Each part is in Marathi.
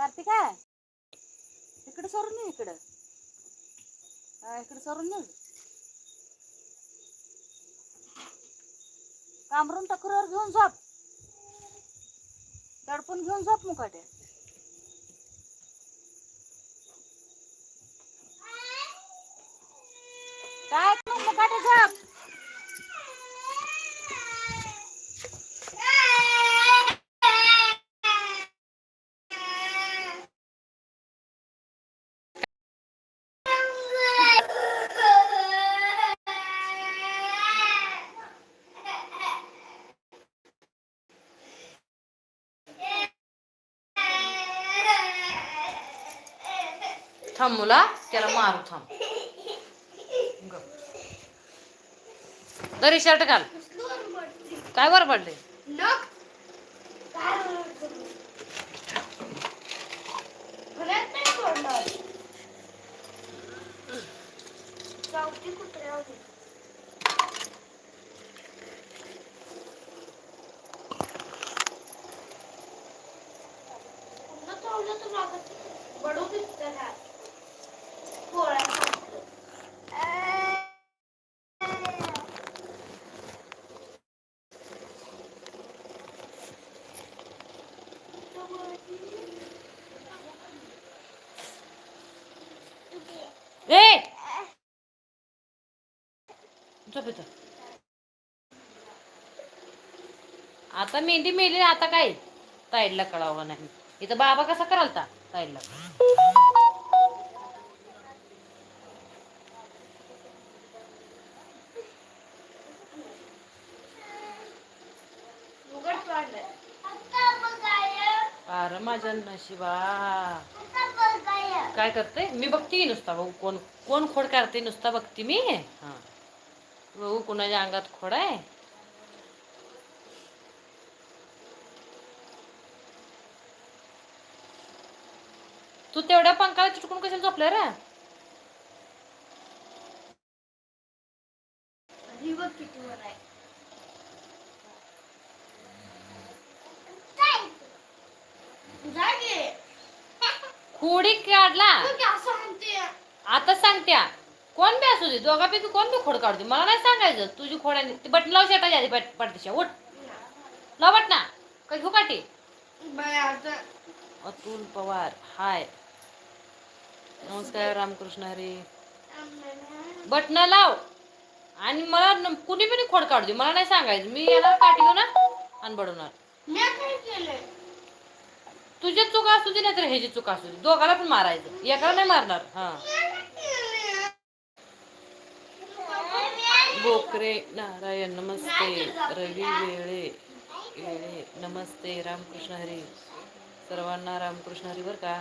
कार्तिका? इकडे सरून ये इकडं. हा इकडे सरून ये. कामरून टकरीवर घेऊन झोप. दडपून घेऊन झोप मुकाट्या. काय मुकाटे झोप? थांब मुला त्याला मारू थांब. दरी शर्ट घाल. काय वर पडले ए झोप इथं. आता मेहंदी मेली आता काय? ताईडला कळावं नाही. इथं बाबा कसा करालता? ताईडला. अरे माझ्या नशिबा. काय करते? मी बघते की नुसता? भाऊ कोण कोण खोड काढते नुसता बघते मी? हा. भाऊ कुणाच्या अंगात खोड आहे? तू तेवढ्या पंखाला चिटकून कशाला झोपलाय रे? खोडी काढला. आता सांगत्या. कोण बी असू दे दोघापैकी कोण बी खोड काढते मला नाही सांगायचं. तुझी खोड्याने ते बटन लावू शेटा आधी पडतेशा. उठ. लाव बटना. काय घेऊ काठी अतुल पवार. हाय. नमस्कार रामकृष्ण हरी. बटन लाव. आणि मला कुणी पण खोड काढू दे. मला नाही सांगायचं. मी येणार काठी ना आणि बडवणार. तुझी चूक असू दे नाहीतर ह्याची चूक असू दे. दोघाला पण मारायचं. एकाला नाही मारणार. हा. बोकरे नारायण नमस्ते. रवी वेळे वेळे नमस्ते रामकृष्ण हरी. सर्वांना रामकृष्ण हरी बर का?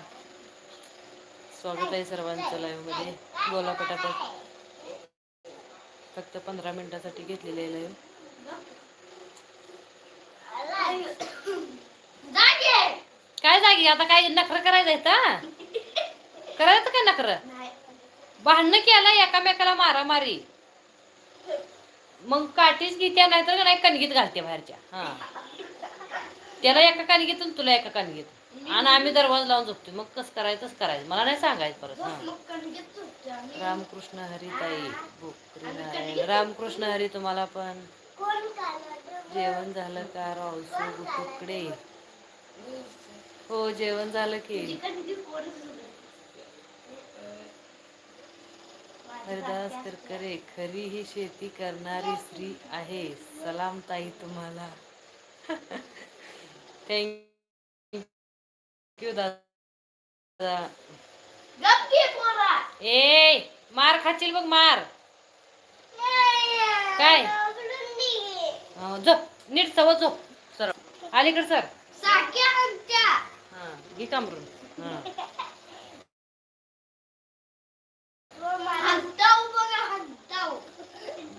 स्वागत आहे सर्वांचं लाईव्हमध्ये. बोला पटापट. फक्त पंधरा मिनिटासाठी घेतलेले आहे लाईव्ह काय जागी? आता काय नखर करायचं आहे करायचं काय नखर? भांडणं केलं एकामेकाला मारामारी. मग काठीच घेत्या नाहीतर नाही कणगीत घालते बाहेरच्या. हा. त्याला एका कणगीत तुला एका कणगीत. आणि आम्ही दरवाजा लावून झोपतो मग कसं करायचंच करायचं. मला नाही सांगायचं परत हा. रामकृष्ण हरी ताई बोकरी नारायण. रामकृष्ण हरी तुम्हाला पण. जेवण झालं का रावसू तुकडे? हो जेवण झालं की. हरिदास करकरे खरी ही शेती करणारी स्त्री आहे. सलाम ताई तुम्हाला. थँक्यू ए मार खाशील बघ मार. काय? झोप. नीट सव झोप सर. अलीकडे सर. हा घे कामरून.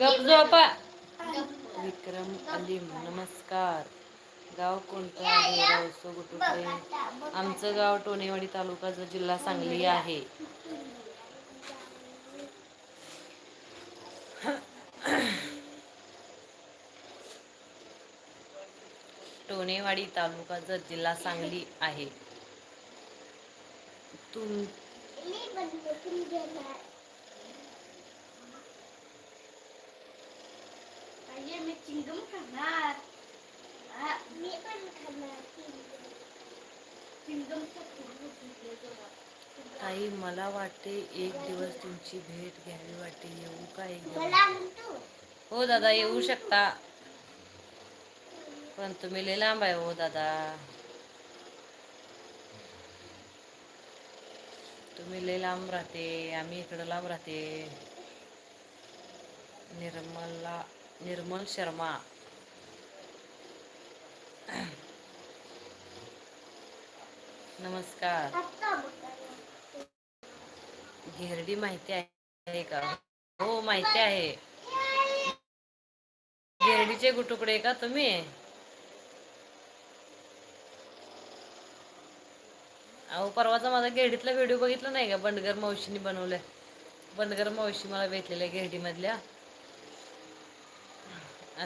गप झोपा. विक्रम अलीम नमस्कार. गाव कोणतं आहे? रावसो आमचं गाव टोनेवाडी तालुका जो जिल्हा सांगली आहे. टोनेवाडी तालुका जत जिल्हा सांगली आहे. तुम मी ताई मला वाटते एक दिवस तुमची भेट घ्यावी वाटते. येऊ का एक दिवस? हो दादा येऊ शकता. पण तुम्ही लय लांब आहे हो दादा. तुम्ही लय लांब राहते आम्ही इकडं लांब राहते. निर्मला निर्मल शर्मा. नमस्कार. घेरडी माहिती आहे का? हो माहिती आहे. घेरडीचे गुटुकडे का तुम्ही? अहो परवाचा माझा घेरडीतला व्हिडिओ बघितला नाही का? बंडगर मावशीने बनवलाय. बंडगर मावशी मला भेटलेल्या घेरडीमधल्या.